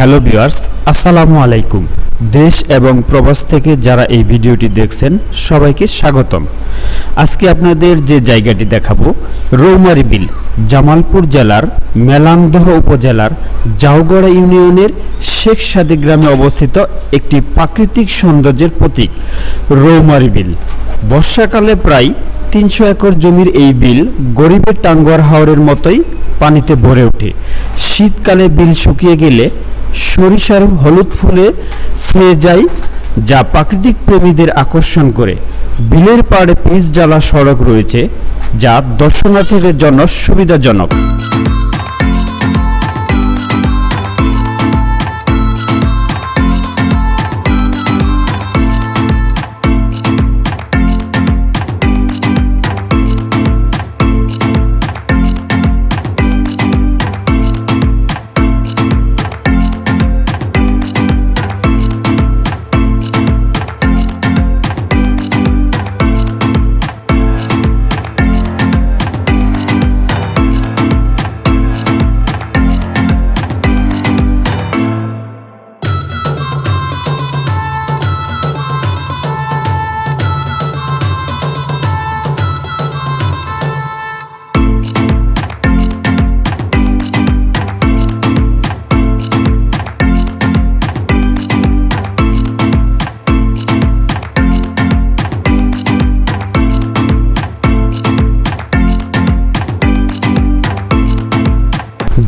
Hello viewers, আসসালামু আলাইকুম। দেশ এবং প্রবাস থেকে যারা এই ভিডিওটি দেখছেন, সবাইকে স্বাগতম। আজকে আপনাদের যে জায়গাটি দেখাবো, রৌমারি বিল, জামালপুর জেলার মেলান্দহ উপজেলার জাউগড়া ইউনিয়নের শেখ সাদি গ্রামে অবস্থিত একটি প্রাকৃতিক সৌন্দর্যের প্রতীক, রৌমারি বিল। বর্ষাকালে প্রায় তিনশো একর জমির এই বিল গরিবের টাঙ্গুয়ার হাওরের মতোই পানিতে ভরে ওঠে। শীতকালে বিল শুকিয়ে গেলে সরিষার হলুদ ফুলে ছেয়ে যায়, যা প্রাকৃতিক প্রেমীদের আকর্ষণ করে। বিলের পাড়ে পিচ জ্বালা সড়ক রয়েছে, যা দর্শনার্থীদের জন্য সুবিধাজনক।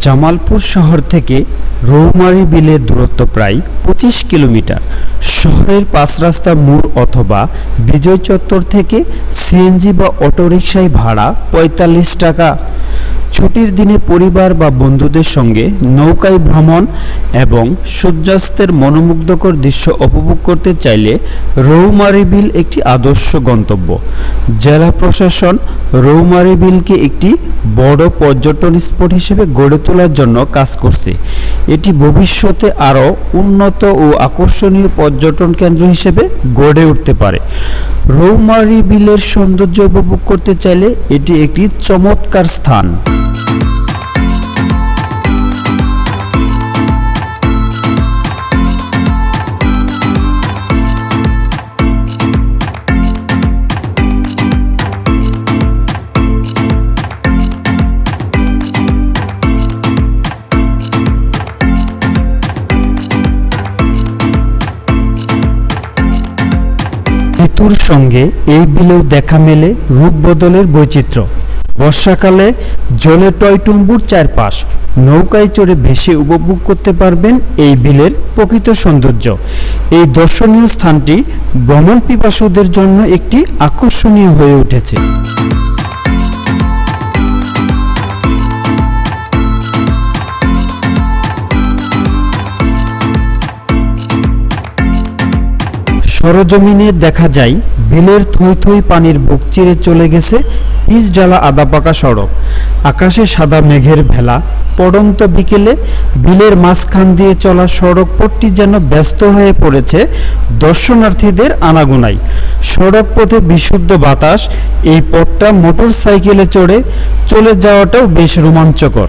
জামালপুর শহর থেকে রৌমারি বিলের দূরত্ব প্রায় পঁচিশ কিলোমিটার। শহরের পাঁচ রাস্তা মোড় অথবা বিজয় চত্বর থেকে সিএনজি বা অটোরিকশায় ভাড়া পঁয়তাল্লিশ টাকা। ছুটির দিনে পরিবার বা বন্ধুদের সঙ্গে নৌকায় ভ্রমণ এবং সূর্যাস্তের মনোমুগ্ধকর দৃশ্য উপভোগ করতে চাইলে রৌমারি বিল একটি আদর্শ গন্তব্য। জেলা প্রশাসন রৌমারি বিলকে একটি বড় পর্যটন স্পট হিসেবে গড়ে তোলার জন্য কাজ করছে। এটি ভবিষ্যতে আরও উন্নত ও আকর্ষণীয় পর্যটন কেন্দ্র হিসেবে গড়ে উঠতে পারে। রৌমারি বিলের সৌন্দর্য উপভোগ করতে চাইলে এটি একটি চমৎকার স্থান। ঋতুর সঙ্গে এই বিলেও দেখা মেলে রূপ বদলের বৈচিত্র্য। বর্ষাকালে জলে টয়টুম্বুর চারপাশ নৌকায় চড়ে ভেসে উপভোগ করতে পারবেন এই বিলের প্রকৃত সৌন্দর্য। এই দর্শনীয় স্থানটি ভ্রমণ পিপাসুদের জন্য একটি আকর্ষণীয় হয়ে উঠেছে। সরজমিনে দেখা যায়, বিলের থই থই পানির বুক চিরে চলে গেছে পিচ ডালা আদা পাকা সড়ক। আকাশে সাদা মেঘের ভেলা। পড়ন্ত বিকেলে বিলের মাঝখান দিয়ে চলা সড়ক পথটি যেন ব্যস্ত হয়ে পড়েছে দর্শনার্থীদের আনাগোনায়। সড়ক পথে বিশুদ্ধ বাতাস, এই পথটা মোটর সাইকেলে চড়ে চলে যাওয়াটাও বেশ রোমাঞ্চকর।